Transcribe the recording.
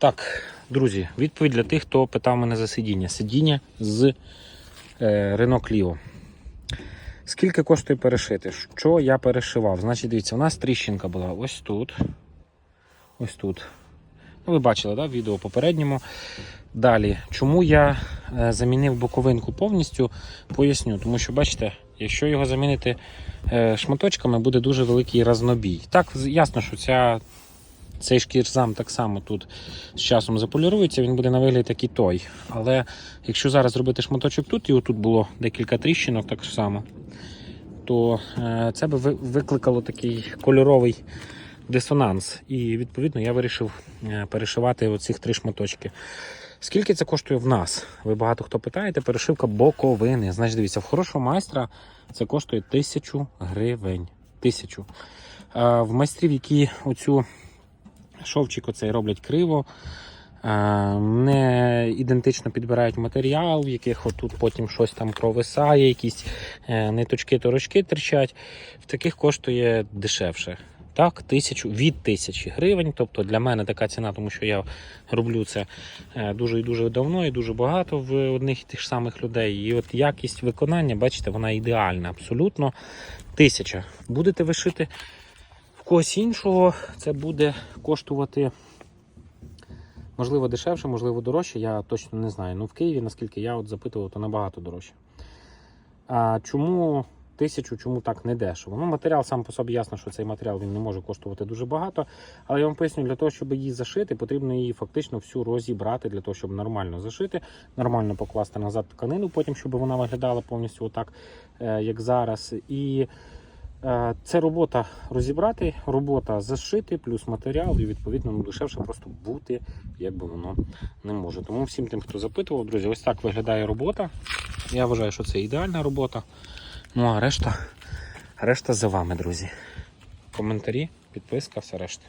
Так, друзі, відповідь для тих, хто питав мене за сидіння. Сидіння з е, Renault Clio. Скільки коштує перешити? Що я перешивав? Значить, дивіться, у нас тріщинка була ось тут. Ось тут. Ну, ви бачили, да, відео попередньому. Далі, чому я е, замінив боковинку повністю, поясню. Тому що, бачите, якщо його замінити е, шматочками, буде дуже великий разнобій. Так, ясно, що ця, цей шкірзам так само тут з часом заполірується, він буде на вигляд як і той. Але якщо зараз зробити шматочок тут, і отут було декілька тріщинок, так само, то е, це би викликало такий кольоровий дисонанс. І відповідно я вирішив е, перешивати оці три шматочки. Скільки це коштує в нас? Ви багато хто питаєте, перешивка боковини. Значить, дивіться, в хорошого майстра це коштує тисячу гривень. Тисячу. В майстрів, які оцю шовчик оцей роблять криво, не ідентично підбирають матеріал, в яких отут потім щось там провисає, якісь е, ниточки, торочки терчать. В таких коштує дешевше. Так, тисячу від тисячі гривень. Тобто для мене така ціна, тому що я роблю це е, дуже і дуже давно і дуже багато в одних і тих самих людей. І от якість виконання, бачите, вона ідеальна, абсолютно. Тисяча. Будете ви шити в когось іншого, це буде коштувати. Можливо, дешевше, можливо, дорожче, я точно не знаю. Ну, в Києві, наскільки я от запитував, то набагато дорожче. А чому тисячу, чому так не дешево? Ну, матеріал сам по собі ясно, що цей матеріал він не може коштувати дуже багато. Але я вам поясню, для того, щоб її зашити, потрібно її фактично всю розібрати для того, щоб нормально зашити, нормально покласти назад тканину, потім, щоб вона виглядала повністю отак, е, як зараз. І це робота розібрати, робота зашити, плюс матеріал, і відповідно ну, дешевше просто бути, як би воно не може. Тому всім тим, хто запитував, друзі, ось так виглядає робота. Я вважаю, що це ідеальна робота. Ну а решта, решта за вами, друзі. Коментарі, підписка, все решта.